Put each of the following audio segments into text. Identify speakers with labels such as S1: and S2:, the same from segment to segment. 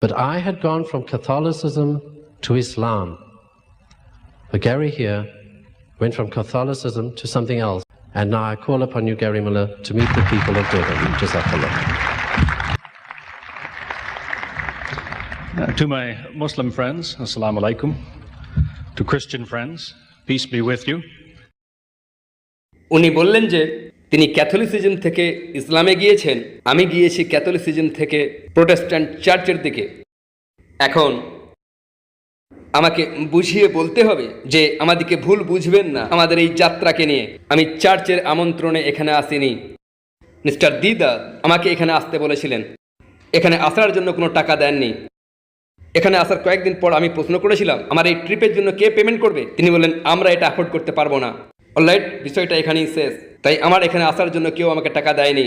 S1: But I had gone from Catholicism to Islam. But Gary here went from Catholicism to something else. And now I call upon you, Gary Miller, to meet the people of Durban. Jazakallah.
S2: Uh, to my Muslim friends, Assalamu alaikum. To Christian friends, peace be with you.
S3: উনি বললেন যে তিনি Catholicism থেকে ইসলামে গিয়েছেন, আমি গিয়েছি Catholicism থেকে প্রোটেস্ট্যান্ট চার্চের দিকে। এখন আমাকে বুঝিয়ে বলতে হবে যে আমাদেরকে ভুল বুঝবেন না আমাদের এই যাত্রাকে নিয়ে। আমি চার্চের আমন্ত্রণে এখানে আসিনি। মিস্টার দিদা আমাকে এখানে আসতে বলেছিলেন। এখানে আসার জন্য কোনো টাকা দেননি। এখানে আসার কয়েকদিন পর আমি প্রশ্ন করেছিলাম, আমার এই ট্রিপের জন্য কে পেমেন্ট করবে? তিনি বললেন, আমরা এটা অ্যাফোর্ড করতে পারব না। অলরাইট, বিষয়টা এখানেই শেষ। তাই আমার এখানে আসার জন্য কেউ আমাকে টাকা দেয়নি।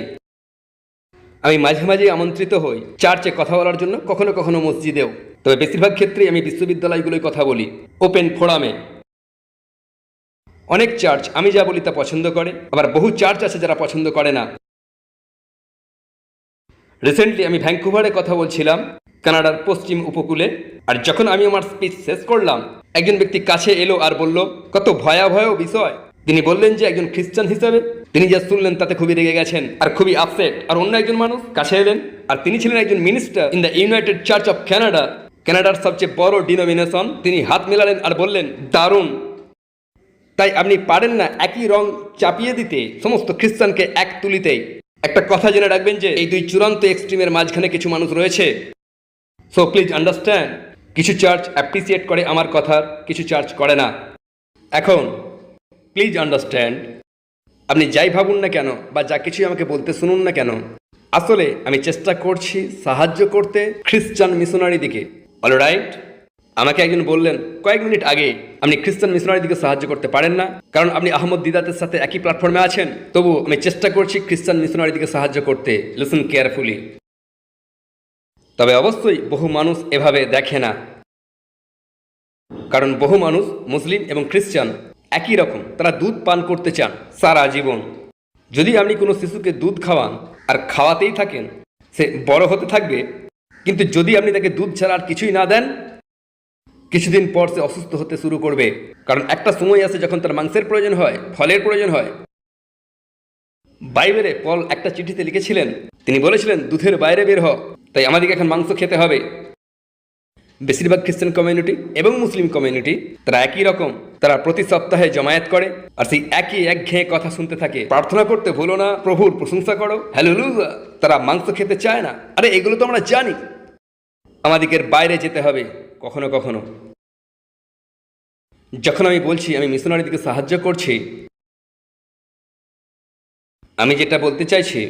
S3: আমি মাঝে মাঝে আমন্ত্রিত হই চার্চে কথা বলার জন্য, কখনো কখনো মসজিদেও। তবে বেশিরভাগ ক্ষেত্রেই আমি বিশ্ববিদ্যালয়গুলোয় কথা বলি, ওপেন ফোরামে। অনেক চার্চ আমি যা বলি তা পছন্দ করে, আবার বহু চার্চ আছে যারা পছন্দ করে না। রিসেন্টলি আমি ভ্যাঙ্কুভারে কথা বলছিলাম, কানাডার পশ্চিম উপকূলে, আর যখন আমি আমার স্পিচ শেষ করলাম, একজন ব্যক্তি কাছে এলো আর বলল, কত ভয়াবহ বিষয়! তিনি বললেন যে একজন খ্রিস্টান হিসাবে তিনি যা শুনলেন তাতে খুবই রেগে গেছেন আর খুবই আপসেট আর অন্য একজন মানুষ কাছে এলেন আর তিনি ছিলেন একজন minister in the United Church of Canada কানাডার সবচেয়ে বড় ডিনোমিনেশন তিনি হাত মেলালেন আর বললেন, দারুণ। তাই আপনি পারেন না একই রং চাপিয়ে দিতে সমস্ত খ্রিস্টানকে এক তুলিতেই। একটা কথা জেনে রাখবেন যে এই দুই চূড়ান্ত এক্সট্রিমের মাঝখানে কিছু মানুষ রয়েছে। সো প্লিজ আন্ডারস্ট্যান্ড কিছু চার্চ অ্যাপ্রিসিয়েট করে আমার কথার, কিছু চার্চ করে না। এখন প্লিজ আন্ডারস্ট্যান্ড আপনি যাই ভাবুন না কেন বা যা কিছুই আমাকে বলতে শুনুন না কেন, আসলে আমি চেষ্টা করছি সাহায্য করতে খ্রিস্টান মিশনারি দিকে। অল রাইট আমাকে একজন বললেন, কয়েক মিনিট আগে আপনি খ্রিস্টান মিশনারি দিকে সাহায্য করতে পারেন না, কারণ আপনি আহমদ দিদাতের সাথে একই প্ল্যাটফর্মে আছেন। তবু আমি চেষ্টা করছি খ্রিস্টান মিশনারি দিকে সাহায্য করতে। লিসন কেয়ারফুলি তবে অবশ্যই বহু মানুষ এভাবে দেখে না। কারণ বহু মানুষ মুসলিম এবং খ্রিস্টান একই রকম, তারা দুধ পান করতে চান সারা জীবন। যদি আপনি কোনো শিশুকে দুধ খাওয়ান আর খাওয়াতেই থাকেন, সে বড় হতে থাকবে। কিন্তু যদি আপনি তাকে দুধ ছাড়া আর কিছুই না দেন, কিছুদিন পর সে অসুস্থ হতে শুরু করবে। কারণ একটা সময় আছে যখন তার মাংসের প্রয়োজন হয়, ফলের প্রয়োজন হয়। বাইবেলে পল একটা চিঠিতে লিখেছিলেন, তিনি বলেছিলেন, দুধের বাইরে বের হ, তাই আমাদেরকে এখন মাংস খেতে হবে। বেশিরভাগ খ্রিস্টান কমিউনিটি এবং মুসলিম কমিউনিটি তারা একই রকম। তারা প্রতি সপ্তাহে জমায়েত করে আর সেই একই একঘেয়ে কথা শুনতে থাকে। প্রার্থনা করতে ভুলো না, প্রভুর প্রশংসা করো। হ্যালো তারা মাংস খেতে চায় না। আরে, এগুলো তো আমরা জানি। আমাদেরকে বাইরে যেতে হবে, কখনো কখনো। যখন আমি বলছি, আমি মিশনারিদিকে সাহায্য করছি, আমি যেটা বলতে চাইছি,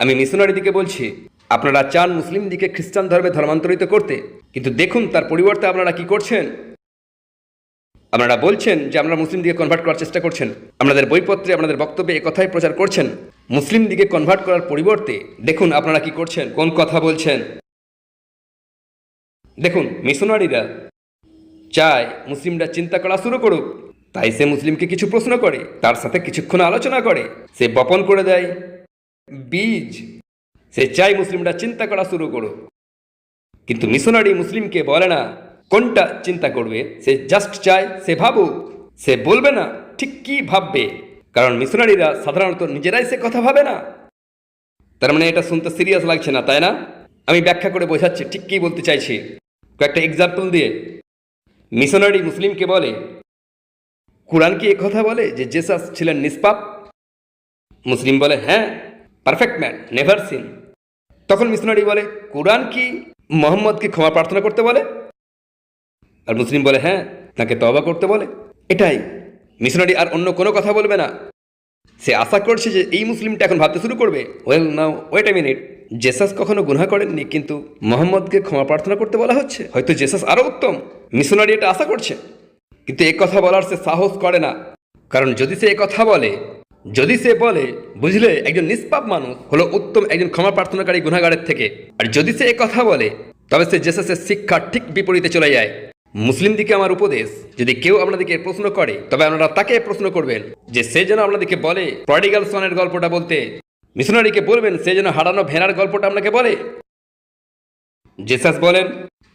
S3: আমি মিশনারি দিকে বলছি, আপনারা চান মুসলিম দিকে খ্রিস্টান ধর্মে ধর্মান্তরিত করতে, কিন্তু দেখুন তার পরিবর্তে আপনারা কি করছেন? আপনারা বলছেন যে আমরা মুসলিম দিকে কনভার্ট করার চেষ্টা করছেন। আপনাদের বইপত্রে আপনাদের বক্তব্যে এ কথাই প্রচার করছেন। মুসলিম দিকে কনভার্ট করার পরিবর্তে দেখুন আপনারা কি করছেন, কোন কথা বলছেন। দেখুন, মিশনারিরা চায় মুসলিমরা চিন্তা করা শুরু করুক। তাই সে মুসলিমকে কিছু প্রশ্ন করে, তার সাথে কিছুক্ষণ আলোচনা করে। সে বপন করে দেয়। বীজ, সে চায় মুসলিমরা চিন্তা করা শুরু করুক। কিন্তু মিশনারি মুসলিমকে বলে না কোনটা চিন্তা করবে? সে জাস্ট চায়, সে ভাবুক। সে বলবে না, ঠিক কি ভাববে? কারণ মিশনারিরা সাধারণত নিজেরাই সে কথা ভাবে না। তার মানে এটা শুনতে সিরিয়াস লাগছে না, তাই না? আমি ব্যাখ্যা করে বোঝাচ্ছি, ঠিক কি বলতে চাইছি। কয়েকটা এক্সাম্পল দিয়ে। মিশনারি মুসলিমকে বলে, কোরআন কি কথা বলে যে জেসাস ছিলেন নিষ্পাপ? মুসলিম বলে হ্যাঁ পারফেক্ট ম্যান নেভার সিন তখন মিশনারি বলে, কোরআন কি মোহাম্মদকে ক্ষমা প্রার্থনা করতে বলে? আর মুসলিম বলে হ্যাঁ তাকে তবা করতে বলে। এটাই। মিশনারি আর অন্য কোনো কথা বলবে না। সে আশা করছে যে এই মুসলিমটা এখন ভাবতে শুরু করবে। Well now wait a minute Jesus কখনো গুনাহ করেননি, কিন্তু মোহাম্মদকে ক্ষমা প্রার্থনা করতে বলা হচ্ছে। হয়তো জেসাস আরও উত্তম। মিশনারি এটা আশা করছে। কিন্তু এ কথা বলার সে সাহস করে না। কারণ যদি সে কথা বলে, যদি সে বলে, বুঝলে, একজন নিষ্পাপ মানুষ হলো উত্তম একজন ক্ষমা প্রার্থনাকারী গুনাগারের থেকে। আর যদি সে কথা বলে, তবে সে জেসাসের শিক্ষা ঠিক বিপরীতে চলে যায়। মুসলিম দিকে আমার উপদেশ, যদি কেউ আপনাদেরকে প্রশ্ন করে, তবে আপনারা তাকে প্রশ্ন করবেন যে সে যেন আপনাদেরকে বলে। প্রডিগাল সনের গল্পটা বলতে, মিশনারিকে বলবেন, সে যেন হারানো ভেড়ার গল্পটা আপনাকে বলে। জেসাস বলেন,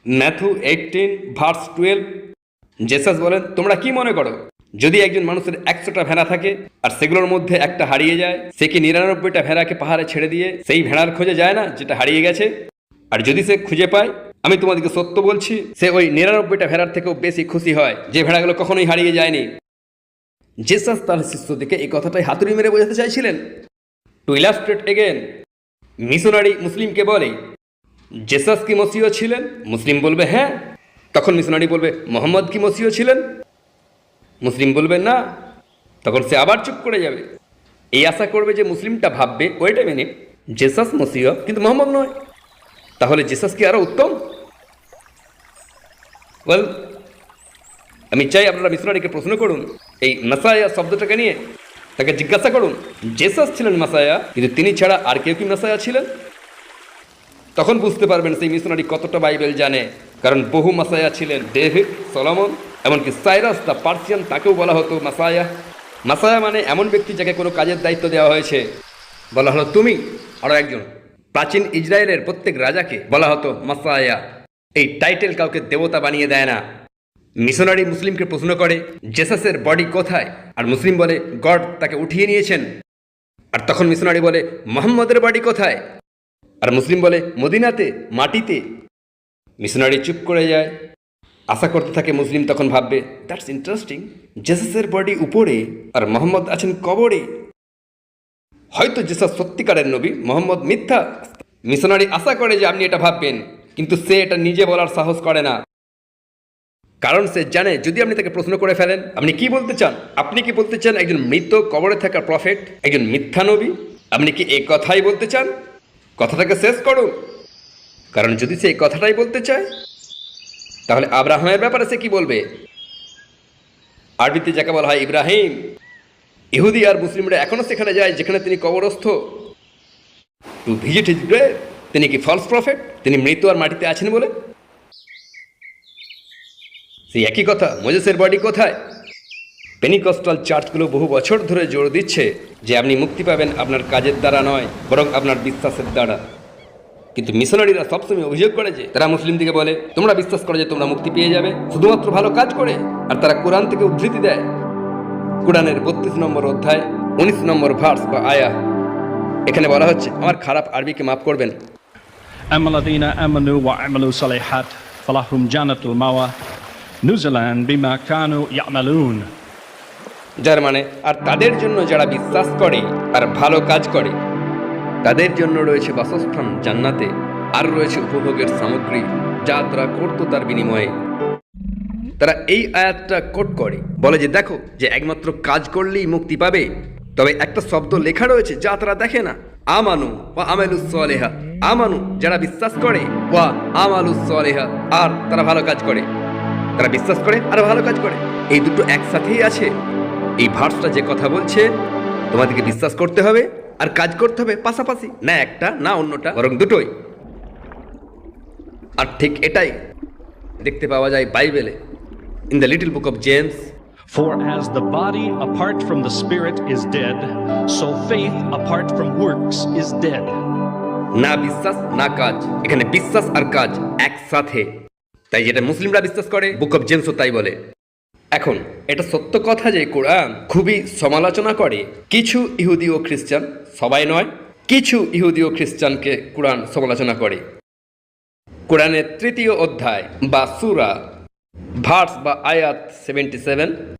S3: Matthew eighteen verse twelve. Jesus বলেন, তোমরা কি মনে করো? যদি একজন মানুষের একশোটা ভেড়া থাকে, আর সেগুলোর মধ্যে একটা হারিয়ে যায়, সে কি নিরানব্বইটা ভেড়াকে পাহাড়ে ছেড়ে দিয়ে সেই ভেড়ার খোঁজে যায় না, যেটা হারিয়ে গেছে? আর যদি সে খুঁজে পায় আমি তোমাদেরকে সত্য বলছি, সে ওই নিরানব্বইটা ভেড়ার থেকেও বেশি খুশি হয়, যে ভেড়াগুলো কখনোই হারিয়ে যায়নি। জেসাস তার শিষ্যদেরকে এই কথাটাই হাতুড়ি মেরে বোঝাতে চাইছিলেন। টু ইলাস্ট্রেট এগেন মিশনারি মুসলিমকে বলে জেসাস কি মসিহ ছিলেন? মুসলিম বলবে হ্যাঁ। তখন মিশনারি বলবে, মোহাম্মদ কি মসিহ ছিলেন? মুসলিম বলবে, না। তখন সে আবার চুপ করে যাবে। এই আশা করবে যে মুসলিমটা ভাববে ওয়েট এ মিনিট জেসাস মসিহ, কিন্তু মোহাম্মদ নয়। তাহলে জেসাস কি আরও উত্তম? ওয়েল আমি চাই আপনারা মিশনারিকে প্রশ্ন করুন, এই মাসায়া শব্দটাকে নিয়ে, তাকে জিজ্ঞাসা করুন, জেসাস ছিলেন মাসায়া, কিন্তু তিনি ছাড়া আর কেউ কি মাসায়া ছিলেন? তখন বুঝতে পারবেন সেই মিশনারি কতটা বাইবেল জানে, কারণ বহু মাসায়া ছিলেন, ডেভিড, সলমন, এমনকি সাইরাস দ্য পার্সিয়ান তাকেও বলা হতো মাসায়া। মাসায়া মানে এমন ব্যক্তি যাকে কোনো কাজের দায়িত্ব দেওয়া হয়েছে। বলা হলো, তুমি আরও একজন। প্রাচীন ইসরায়েলের প্রত্যেক রাজাকে বলা হতো মাসায়া। এই টাইটেল কাউকে দেবতা বানিয়ে দেয় না। মিশনারি মুসলিমকে প্রশ্ন করে জেসাসের বডি কোথায়? আর মুসলিম বলে গড তাকে উঠিয়ে নিয়েছেন। আর তখন মিশনারি বলে, মোহাম্মদের বাড়ি কোথায়? আর মুসলিম বলে, মদিনাতে, মাটিতে। মিশনারি চুপ করে যায়। আশা করতে থাকে মুসলিম তখন ভাববে দ্যাটস ইন্টারেস্টিং জেসাসের বডি উপরে আর মোহাম্মদ আছেন কবরে। হয়তো জেসাস সত্যিকারের নবী, মোহাম্মদ মিথ্যা। মিশনারি আশা করে যে আপনি এটা ভাববেন। কিন্তু সে এটা নিজে বলার সাহস করে না। কারণ সে জানে, যদি আপনি তাকে প্রশ্ন করে ফেলেন, আপনি কি বলতে চান? আপনি কি বলতে চান একজন মৃত কবরে থাকা প্রফেট একজন মিথ্যা নবী? আপনি কি এই কথাই বলতে চান? কথাটাকে শেষ করুন। কারণ যদি সে এই কথাটাই বলতে চায়, তাহলে আব্রাহামের ব্যাপারে সে কি বলবে? আরবিতে যাকে বলা হয় ইব্রাহিম। ইহুদি আর মুসলিমরা এখনও সেখানে যায় যেখানে তিনি কবরস্থ। টু ভিজিট হিজ গ্রেভ তিনি কি ফলস প্রফেট তিনি মৃত আর মাটিতে আছেন বলে? সেই একই কথা মোজেসের বডি কোথায়? পেনিকস্টাল চার্চগুলো বহু বছর ধরে জোর দিচ্ছে যে আপনি মুক্তি পাবেন আপনার কাজের দ্বারা নয়, বরং আপনার বিশ্বাসের দ্বারা। কিন্তু মিশনারিরা সবসময় অভিযোগ করে যে, তারা মুসলিমদিকে বলে, তোমরা বিশ্বাস করো যে তোমরা মুক্তি পেয়ে যাবে, শুধুমাত্র ভালো কাজ করে, আর তারা কোরআন থেকে উদ্ধৃতি দেয়। কোরআনের বত্রিশ নম্বর অধ্যায়, উনিশ নম্বর ভার্স বা আয়া এখানে বলা হচ্ছে, আমার খারাপ আরবিকে মাফ করবেন।
S2: Amaladina amanu wa amalu salihat falahum janatul mawa nuzalan bima kanu ya'malun
S3: যার মানে আর তাদের জন্য যারা বিশ্বাস করে আর ভালো কাজ করে, তাদের জন্য রয়েছে বাসস্থান জান্নাতে, আর রয়েছে উপভোগের সামগ্রী যা তারা করতো তার বিনিময়ে। তারা এই আয়াতটা কোট করে, বলে যে দেখো, যে একমাত্র কাজ করলেই মুক্তি পাবে। তবে একটা শব্দ লেখা রয়েছে যা তারা দেখে না। আমানু বা আমেলুস সলেহা। আমানু যারা বিশ্বাস করে, ওয়া আমালুস সলেহা। আর তারা ভালো কাজ করে। তারা বিশ্বাস করে, আর ভালো কাজ করে। এই দুটো একসাথেই আছে। এই ভার্সটা যে কথা বলছে, তোমাদেরকে বিশ্বাস করতে হবে আর কাজ করতে হবে পাশাপাশি, না একটা, না অন্যটা, বরং দুটোই। আর ঠিক এটাই দেখতে পাওয়া যায় বাইবেলে in the little book of James
S2: For as the body apart from the spirit is dead, so faith apart from works is dead.
S3: না বিশ্বাস না কাজ। এখানে বিশ্বাস আর কাজ একসাথে। তাই যেটা মুসলিমরা বিশ্বাস করে বুক অফ জেমসও তাই বলে। এখন এটা সত্য কথা যে কোরআন খুবই সমালোচনা করে। কিছু ইহুদি ও খ্রিস্টান সবাই নয় কিছু ইহুদি ও খ্রিস্টানকে কোরআন সমালোচনা করে। কোরআনের তৃতীয় অধ্যায় বা সুরা ভার্স বা আয়াত সেভেন্টি সেভেন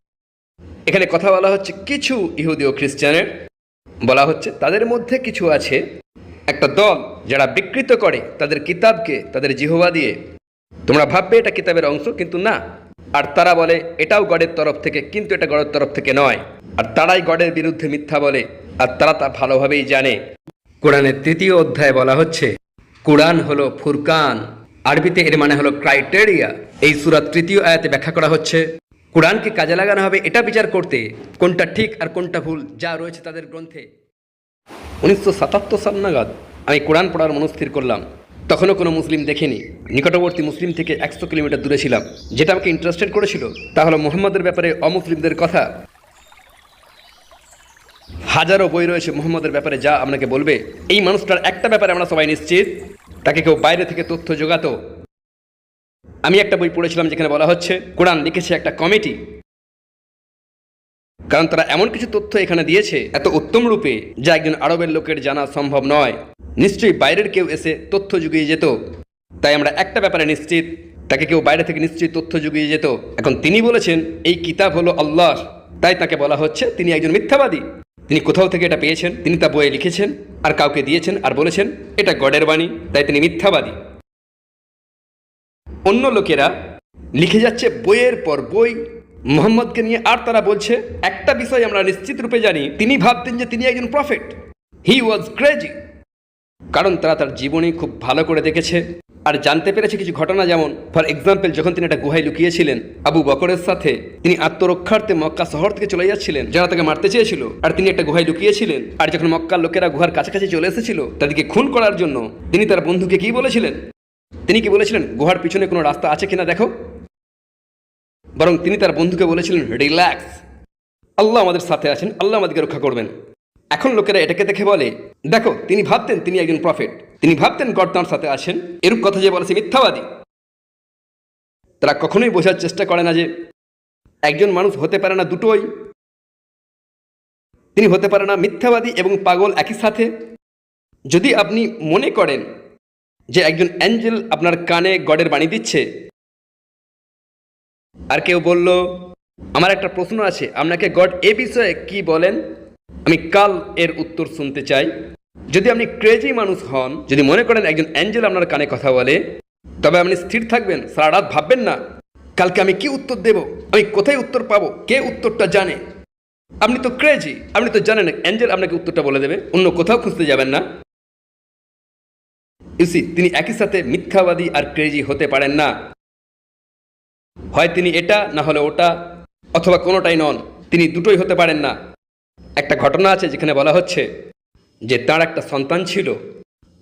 S3: এখানে কথা বলা হচ্ছে কিছু ইহুদি ও খ্রিস্টানের। বলা হচ্ছে তাদের মধ্যে কিছু আছে, একটা দল যারা বিকৃত করে তাদের কিতাবকে, তাদের জিহবা দিয়ে। তোমরা ভাববে এটা কিতাবের অংশ, কিন্তু না। আর তারা বলে, এটাও গডের তরফ থেকে, কিন্তু এটা গডের তরফ থেকে নয়। আর তারাই গডের বিরুদ্ধে মিথ্যা বলে, আর তারা তা ভালোভাবেই জানে। কোরআনের তৃতীয় অধ্যায়ে বলা হচ্ছে, কোরআন হলো ফুরকান, আরবিতে এর মানে হলো ক্রাইটেরিয়া। এই সুরাত তৃতীয় আয়াতে ব্যাখ্যা করা হচ্ছে কোরআনকে কাজে লাগানো হবে, এটা বিচার করতে কোনটা ঠিক আর কোনটা ভুল, যা রয়েছে তাদের গ্রন্থে। উনিশশো সাতাত্তর সাল নাগাদ আমি কোরআন পড়ার মনস্থির করলাম। তখনও কোনো মুসলিম দেখিনি। নিকটবর্তী মুসলিম থেকে একশো কিলোমিটার দূরে ছিলাম। যেটা আমাকে ইন্টারেস্টেড করেছিল, তা হলো মোহাম্মদের ব্যাপারে অমুসলিমদের কথা। হাজারো বই রয়েছে মোহাম্মদের ব্যাপারে, যা আপনাকে বলবে, এই মানুষটার একটা ব্যাপারে আমরা সবাই নিশ্চিত। তাকে কেউ বাইরে থেকে তথ্য জোগাতো আমি একটা বই পড়েছিলাম যেখানে বলা হচ্ছে, কোরআন লিখেছে একটা কমিটি। কারণ তারা এমন কিছু তথ্য এখানে দিয়েছে, এত উত্তম রূপে, যা একজন আরবের লোকের জানা সম্ভব নয়। নিশ্চয়ই বাইরের কেউ এসে তথ্য জুগিয়ে যেত। তাই আমরা একটা ব্যাপারে নিশ্চিত, তাকে কেউ বাইরে থেকে নিশ্চয়ই তথ্য জুগিয়ে যেত। এখন তিনি বলেছেন, এই কিতাব হলো আল্লাহ তাই তাকে বলা হচ্ছে, তিনি একজন মিথ্যাবাদী। তিনি কোথাও থেকে এটা পেয়েছেন, তিনি তা বইয়ে লিখেছেন, আর কাউকে দিয়েছেন, আর বলেছেন, এটা গডের বাণী, তাই তিনি মিথ্যাবাদী। অন্য লোকেরা লিখে যাচ্ছে বইয়ের পর বই। মোহাম্মদকে নিয়ে আর তারা বলছে, একটা বিষয় আমরা নিশ্চিত রূপে জানি, তিনি ভাবতেন যে তিনি একজন প্রফেট হি ওয়াজ ক্রেজি কারণ তারা তার জীবনী খুব ভালো করে দেখেছে আর জানতে পেরেছে কিছু ঘটনা যেমন ফর এক্সাম্পল যখন তিনি একটা গুহায় লুকিয়েছিলেন, আবু বকরের সাথে তিনি আত্মরক্ষার্থে মক্কা শহর থেকে চলে যাচ্ছিলেন, যারা তাকে মারতে চেয়েছিল। আর তিনি একটা গুহায় লুকিয়েছিলেন, আর যখন মক্কার লোকেরা গুহার কাছাকাছি চলে এসেছিল, তাদেরকে খুন করার জন্য তিনি তার বন্ধুকে কি বলেছিলেন? তিনি কি বলেছিলেন, গুহার পিছনে কোনো রাস্তা আছে কিনা দেখো? বরং তিনি তার বন্ধুকে বলেছিলেন, রিল্যাক্স। আল্লাহ আমাদের সাথে আছেন, আল্লাহ আমাদেরকে রক্ষা করবেন। এখন লোকেরা এটাকে দেখে বলে, দেখো, তিনি ভাবতেন তিনি একজন প্রফেট তিনি ভাবতেন গড তাঁর সাথে আছেন। এরূপ কথা যে বলেছে মিথ্যাবাদী। তারা কখনোই বোঝার চেষ্টা করে না যে, একজন মানুষ হতে পারে না দুটোই। তিনি হতে পারে না মিথ্যাবাদী এবং পাগল একই সাথে। যদি আপনি মনে করেন যে একজন অ্যাঞ্জেল আপনার কানে গডের বাণী দিচ্ছে। আর কেউ বলল, আমার একটা প্রশ্ন আছে, আপনাকে গড এ বিষয়ে কি বলেন? আমি কাল এর উত্তর শুনতে চাই। যদি আপনি ক্রেজি মানুষ হন, যদি মনে করেন একজন অ্যাঞ্জেল আপনার কানে কথা বলে, তবে আপনি স্থির থাকবেন, সারা রাত ভাববেন না, কালকে আমি কি উত্তর দেব? আমি কোথায় উত্তর পাবো? কে উত্তরটা জানে? আপনি তো ক্রেজি আপনি তো জানেন, অ্যাঞ্জেল আপনাকে উত্তরটা বলে দেবে, অন্য কোথাও খুঁজতে যাবেন না। ইউসি তিনি একই সাথে মিথ্যাবাদী আর ক্রেজি হতে পারেন না। হয় তিনি এটা, না হলে ওটা, অথবা কোনোটাই নন, তিনি দুটোই হতে পারেন না। একটা ঘটনা আছে যেখানে বলা হচ্ছে যে তার একটা সন্তান ছিল,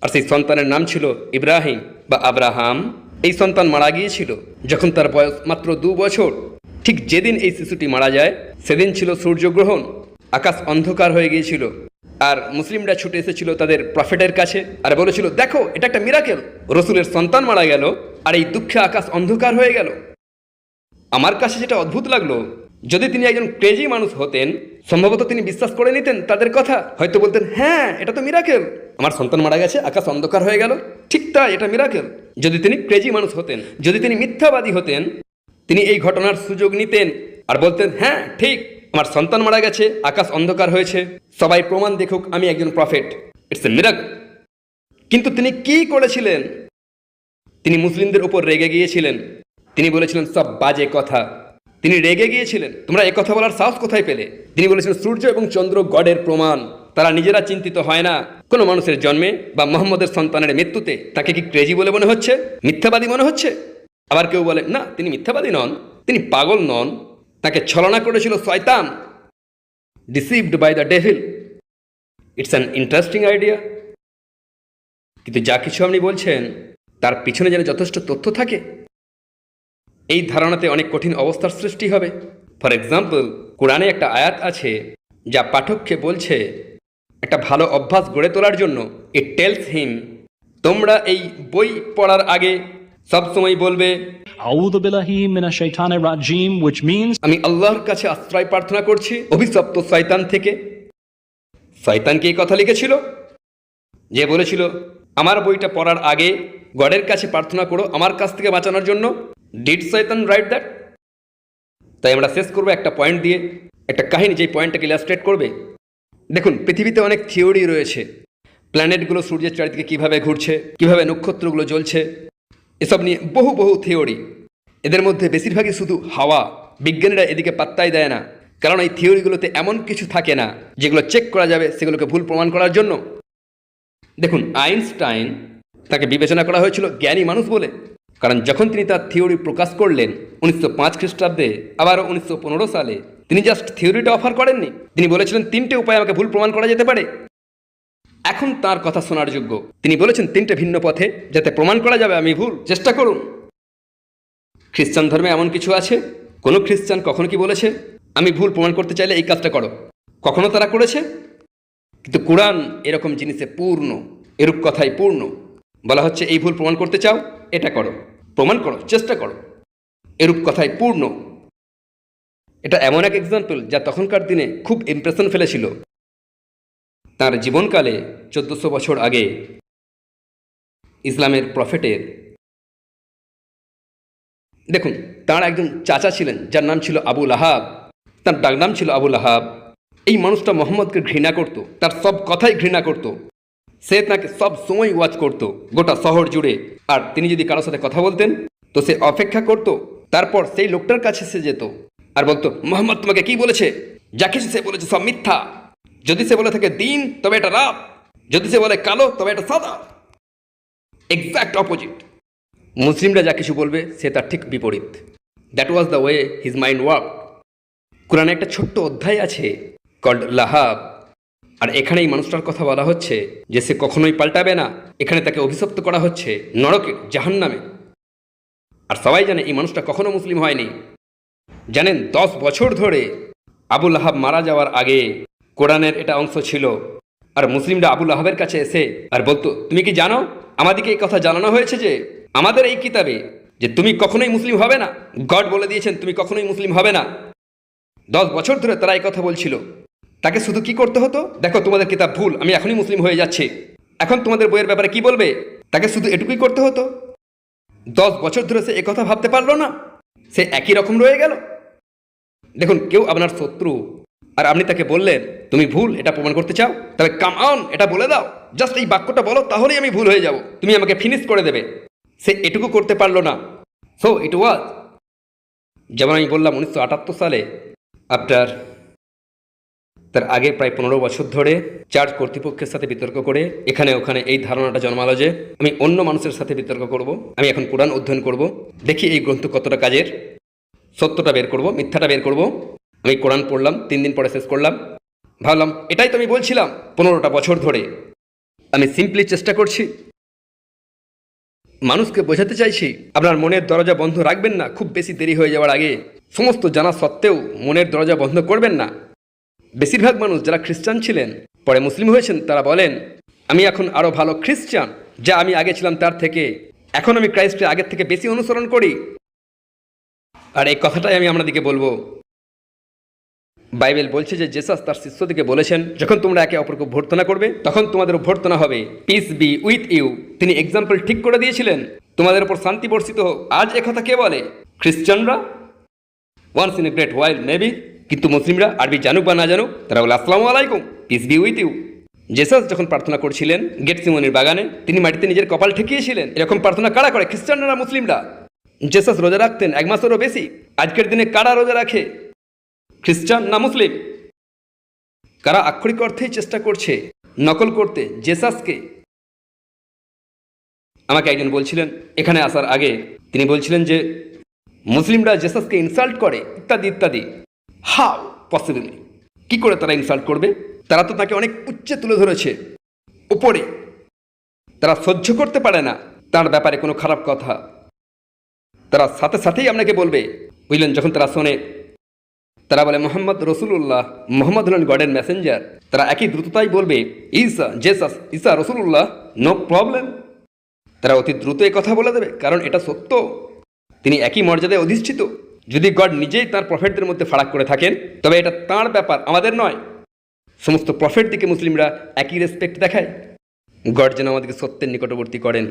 S3: আর সেই সন্তানের নাম ছিল ইব্রাহিম বা আব্রাহাম। এই সন্তান মারা গিয়েছিল যখন তার বয়স মাত্র দু বছর। ঠিক যেদিন এই শিশুটি মারা যায়, সেদিন ছিল সূর্যগ্রহণ, আকাশ অন্ধকার হয়ে গিয়েছিল। আর মুসলিমরা ছুটে এসেছিল তাদের প্রফেটের কাছে আর বলেছিল, দেখো, এটা একটা মিরাকেল রসুলের সন্তান মারা গেল আর এই দুঃখে আকাশ অন্ধকার হয়ে গেল। আমার কাছে যেটা অদ্ভুত লাগল, যদি তিনি একজন ক্রেজি মানুষ হতেন, সম্ভবত তিনি বিশ্বাস করে নিতেন তাদের কথা। হয়তো বলতেন হ্যাঁ এটা তো মিরাকেল আমার সন্তান মারা গেছে, আকাশ অন্ধকার হয়ে গেল। ঠিক তাই, এটা মিরাকেল যদি তিনি ক্রেজি মানুষ হতেন, যদি তিনি মিথ্যাবাদী হতেন, তিনি এই ঘটনার সুযোগ নিতেন আর বলতেন হ্যাঁ ঠিক আমার সন্তান মারা গেছে, আকাশ অন্ধকার হয়েছে, সবাই প্রমাণ দেখুক আমি একজন প্রফেট ইটস এ মিরাক কিন্তু তিনি কি করেছিলেন? তিনি মুসলিমদের উপর রেগে গিয়েছিলেন। তিনি বলেছিলেন, সব বাজে কথা। তিনি রেগে গিয়েছিলেন। তোমরা কথা বলার সাহস কোথায় পেলে? তিনি বলেছিলেন, সূর্য এবং চন্দ্র গডের প্রমাণ। তারা নিজেরা চিন্তিত হয় না। কোনো মানুষের জন্মে বা মোহাম্মদের সন্তানের মৃত্যুতে তাকে কি ক্রেজি বলে মনে হচ্ছে? মিথ্যাবাদী মনে হচ্ছে? আবার কেউ বলে, না, তিনি মিথ্যাবাদী নন। তিনি পাগল নন। তাকে ছলনা করেছিল শয়তান deceived by the devil it's an interesting idea কিন্তু যা কিছু আপনি বলছেন, তার পিছনে যেন যথেষ্ট তথ্য থাকে। এই ধারণাতে অনেক কঠিন অবস্থার সৃষ্টি হবে। ফর এক্সাম্পল কোরআনে একটা আয়াত আছে, যা পাঠককে বলছে, একটা ভালো অভ্যাস গড়ে তোলার জন্য ইট টেলস হিম তোমরা এই বই পড়ার আগে সবসময় বলবে
S4: which means
S3: আমি আল্লাহর কাছে আশ্রয় প্রার্থনা করছি অভিশপ্ত শয়তান থেকে। শয়তান কি কথা লিখেছিল? যে বলেছিল, আমার বইটা পড়ার আগে গডের কাছে প্রার্থনা করো আমার কাছ থেকে বাঁচানোর জন্য। ডিড শয়তান রাইট দ্যাট তাই আমরা শেষ করব একটা পয়েন্ট দিয়ে। একটা কাহিনী যেই পয়েন্টটাকে ইলাস্ট্রেট করবে। দেখুন, পৃথিবীতে অনেক থিওরি রয়েছে। প্ল্যানেটগুলো সূর্যের চারিদিকে কীভাবে ঘুরছে, কীভাবে নক্ষত্রগুলো জ্বলছে এসব নিয়ে বহু বহু থিওরি এদের মধ্যে বেশিরভাগই শুধু হাওয়া। বিজ্ঞানীরা এদিকে পাত্তাই দেয় না। কারণ এই থিওরিগুলোতে এমন কিছু থাকে না, যেগুলো চেক করা যাবে সেগুলোকে ভুল প্রমাণ করার জন্য। দেখুন, আইনস্টাইন তাকে বিবেচনা করা হয়েছিল জ্ঞানী মানুষ বলে। কারণ যখন তিনি তার থিওরি প্রকাশ করলেন উনিশশো পাঁচ খ্রিস্টাব্দে, আবারও উনিশশো পনেরো সালে, তিনি জাস্ট থিওরিটা অফার করেননি। তিনি বলেছিলেন তিনটে উপায় আমাকে ভুল প্রমাণ করা যেতে পারে। এখন তার কথা শোনার যোগ্য। তিনি বলেছেন, তিনটে ভিন্ন পথে যাতে প্রমাণ করা যাবে, আমি ভুল। চেষ্টা করুন। খ্রিস্টান ধর্মে এমন কিছু আছে? কোনো খ্রিস্টান কখনো কি বলেছে, আমি ভুল প্রমাণ করতে চাইলে এই কাজটা করো কখনো তারা করেছে? কিন্তু কোরআন এরকম জিনিসে পূর্ণ, এরূপ কথাই পূর্ণ। বলা হচ্ছে, এই ভুল প্রমাণ করতে চাও, এটা করো। প্রমাণ করো, চেষ্টা করো। এরূপ কথাই পূর্ণ। এটা এমন এক এক্সাম্পল যা তখনকার দিনে খুব ইমপ্রেশন ফেলেছিল। তার জীবনকালে চোদ্দশো বছর আগে ইসলামের প্রফেটের। দেখুন, তার একজন চাচা ছিলেন, যার নাম ছিল আবুল আহাব তার ডাকনাম ছিল আবুল আহাব এই মানুষটা মোহাম্মদকে ঘৃণা করত, তার সব কথাই ঘৃণা করত। সে তাকে সব সময় ওয়াচ করত, গোটা শহর জুড়ে। আর তিনি যদি কারোর সাথে কথা বলতেন, তো সে অপেক্ষা করত, তারপর সেই লোকটার কাছে সে যেত। আর বলতো, মোহাম্মদ তোমাকে কি বলেছে? যা কিছু সে বলেছে সব মিথ্যা। যদি সে বলে থাকে দিন, তবে এটা রাত। যদি সে বলে কালো, তবে এটা সাদা। এক্স্যাক্ট অপোজিট মুসলিমরা যা কিছু বলবে, সে তার ঠিক বিপরীত। That was the way his mind work কোরআনে একটা ছোট্ট অধ্যায় আছে কল্ড লাহাব। আর এখানে এই মানুষটার কথা বলা হচ্ছে যে সে কখনোই পাল্টাবে না। এখানে তাকে অভিশপ্ত করা হচ্ছে নরকে, জাহান্নামে। আর সবাই জানে এই মানুষটা কখনো মুসলিম হয়নি। জানেন, দশ বছর ধরে আবুল আহাব মারা যাওয়ার আগে কোরআনের এটা অংশ ছিল। আর মুসলিমরা আবুল আহবের কাছে এসে, আর বলতো, তুমি কি জানো? আমাদেরকে এই কথা জানানো হয়েছে যে, আমাদের এই কিতাবে যে তুমি কখনোই মুসলিম হবে না, গড বলে দিয়েছেন, তুমি কখনোই মুসলিম হবে না। দশ বছর ধরে তারা এই কথা বলছিল। তাকে শুধু কি করতে হতো? দেখো, তোমাদের কিতাব ভুল, আমি এখনই মুসলিম হয়ে যাচ্ছি। এখন তোমাদের বইয়ের ব্যাপারে কি বলবে? তাকে শুধু এটুকুই করতে হতো? দশ বছর ধরে সে একথা ভাবতে পারল না? সে একই রকম রয়ে গেল? দেখুন, কেউ আপনার শত্রু আর আপনি তাকে বললেন, তুমি ভুল, এটা প্রমাণ করতে চাও? তবে কাম অন এটা বলে দাও। জাস্ট এই বাক্যটা বলো, তাহলেই আমি ভুল হয়ে যাব। তুমি আমাকে ফিনিশ করে দেবে। সে এটুকু করতে পারল না। সো ইট ওয়াজ যেমন আমি বললাম, উনিশশো আটাত্তর সালে আফটার তার আগে প্রায় পনেরো বছর ধরে চার্চ কর্তৃপক্ষের সাথে বিতর্ক করে, এখানে ওখানে এই ধারণাটা জন্মালো যে, আমি অন্য মানুষের সাথে বিতর্ক করব, আমি এখন কোরআন অধ্যয়ন করব, দেখি এই গ্রন্থ কতটা কাজের, সত্যটা বের করব, মিথ্যাটা বের করব আমি কোরআন পড়লাম, তিন দিন পরে শেষ করলাম। ভাবলাম, এটাই তো আমি বলছিলাম পনেরোটা বছর ধরে। আমি সিম্পলি চেষ্টা করছি। মানুষকে বোঝাতে চাইছি, আপনার মনের দরজা বন্ধ রাখবেন না, খুব বেশি দেরি হয়ে যাওয়ার আগে। সমস্ত জানা সত্ত্বেও মনের দরজা বন্ধ করবেন না। বেশিরভাগ মানুষ যারা খ্রিস্টান ছিলেন, পরে মুসলিম হয়েছেন, তারা বলেন, আমি এখন আরও ভালো খ্রিস্টান, যা আমি আগে ছিলাম তার থেকে। এখন আমি ক্রাইস্টকে আগের থেকে বেশি অনুসরণ করি। আর এই কথাটাই আমি আপনাদেরকে বলব। বাইবেল বলছে যে জেসাস তার শিষ্যদিকে বলেছেন, যখন তোমরা একে অপরকে অভ্যর্থনা করবে, তখন তোমাদের অভ্যর্থনা হবে। পিস বি উইথ ইউ তিনি এক্সাম্পল ঠিক করে দিয়েছিলেন। তোমাদের উপর শান্তি বর্ষিত হোক। আজ একথা কে বলে? খ্রিস্টানরা? Once in a great while maybe কিন্তু মুসলিমরা, আরবি জানুক বা না জানুক, তারা বলে, আসসালামু আলাইকুম peace be with you Jesus যখন প্রার্থনা করছিলেন গেটসিমনির বাগানে, তিনি মাটিতে নিজের কপাল ঠেকিয়েছিলেন। এরকম প্রার্থনা কারা করে? খ্রিস্টানরা মুসলিমরা? জেসাস রোজা রাখতেন, এক মাসেরও বেশি। আজকের দিনে কারা রোজা রাখে? খ্রিস্টান না মুসলিম? কারা আক্ষরিক অর্থেই চেষ্টা করছে, নকল করতে, জেসাসকে? আমাকে একজন বলছিলেন, এখানে আসার আগে তিনি বলছিলেন যে, মুসলিমরা জেসাসকে ইনসাল্ট করে, ইত্যাদি ইত্যাদি। হাউ পসিবল কি করে তারা ইনসাল্ট করবে? তারা তো তাকে অনেক উচ্চে তুলে ধরেছে। উপরে। তারা সহ্য করতে পারে না। তার ব্যাপারে কোনো খারাপ কথা। তারা সাথে সাথেই আপনাকে বলবে। বুঝলেন? যখন তারা শোনে তারা বলে, মোহাম্মদ রসুল্লাহ মোহাম্মদ হলেন গডের মেসেঞ্জার। তারা একই দ্রুততাই বলবে ইসা জেসাস ইসা রসুল্লাহ নো প্রবলেম তারা অতি দ্রুত কথা বলে দেবে, কারণ এটা সত্য। তিনি একই মর্যাদায় অধিষ্ঠিত। যদি গড নিজেই তার প্রফেটদের মধ্যে ফারাক করে থাকেন, তবে এটা তার ব্যাপার, আমাদের নয়। সমস্ত প্রফেট দিকে মুসলিমরা একই রেসপেক্ট দেখায়। গড যেন আমাদেরকে সত্যের নিকটবর্তী করেন।